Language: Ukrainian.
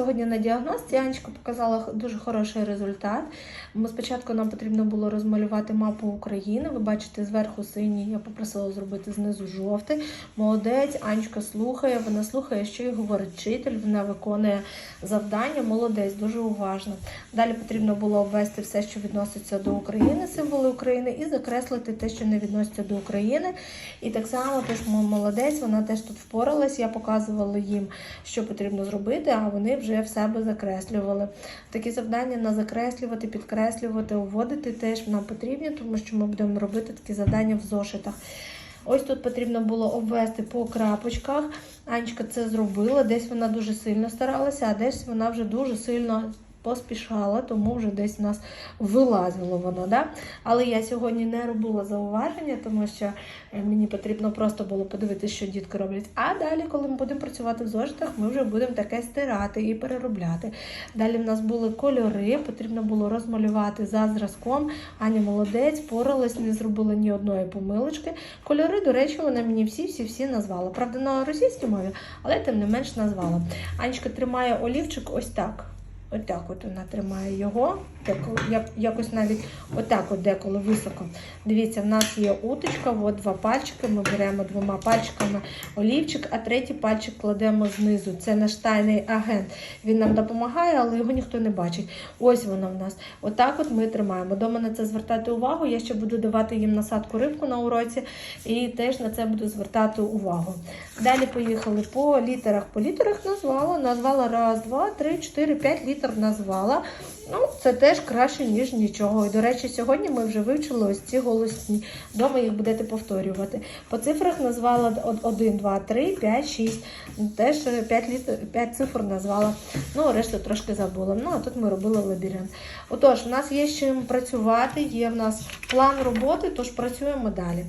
Сьогодні на діагностиці Анечка показала дуже хороший результат. Спочатку нам потрібно було розмалювати мапу України. Ви бачите, зверху синій, я попросила зробити знизу жовтий. Молодець, Анечка слухає, вона слухає, що їй говорить вчитель, вона виконує завдання. Молодець, дуже уважно. Далі потрібно було обвести все, що відноситься до України, символи України, і закреслити те, що не відноситься до України. І так само теж молодець, вона теж тут впоралась. Я показувала їм, що потрібно зробити, а вони вже в себе закреслювали. Такі завдання на закреслювати, підкреслювати, уводити теж нам потрібні, тому що ми будемо робити такі завдання в зошитах. Ось тут потрібно було обвести по крапочках. Анечка це зробила. Десь вона дуже сильно старалася, а десь вона вже дуже сильно поспішала, тому вже десь у нас вилазило воно. Да? Але я сьогодні не робила зауваження, тому що е, мені потрібно просто було подивитися, що дітки роблять. А далі, коли ми будемо працювати в зошитах, ми вже будемо таке стирати і переробляти. Далі в нас були кольори, потрібно було розмалювати за зразком. Аня молодець, поралась, не зробила ні одної помилочки. Кольори, до речі, вона мені всі-всі-всі назвала. Правда, на російській мові, але тим не менш назвала. Анечка тримає олівчик ось так. Отак от вона тримає його, якось навіть отак от деколи високо. Дивіться, в нас є уточка, от два пальчики, ми беремо двома пальчиками олівчик, а третій пальчик кладемо знизу. Це наш тайний агент. Він нам допомагає, але його ніхто не бачить. Ось воно в нас. Отак от ми тримаємо. Дома на це звертати увагу. Я ще буду давати їм насадку рибку на уроці і теж на це буду звертати увагу. Далі поїхали по літерах. По літерах назвала, назвала раз, два, три, чотири, п'ять літер назвала. Ну, це теж краще, ніж нічого. І, до речі, сьогодні ми вже вивчили ось ці голосні. Дома їх будете повторювати. По цифрах назвала 1, 2, 3, 5, 6. Теж 5, літер, 5 цифр назвала. Ну, решту трошки забула. Ну, а тут ми робили лабіринт. Отож, у нас є з чим працювати, є в нас план роботи, тож працюємо далі.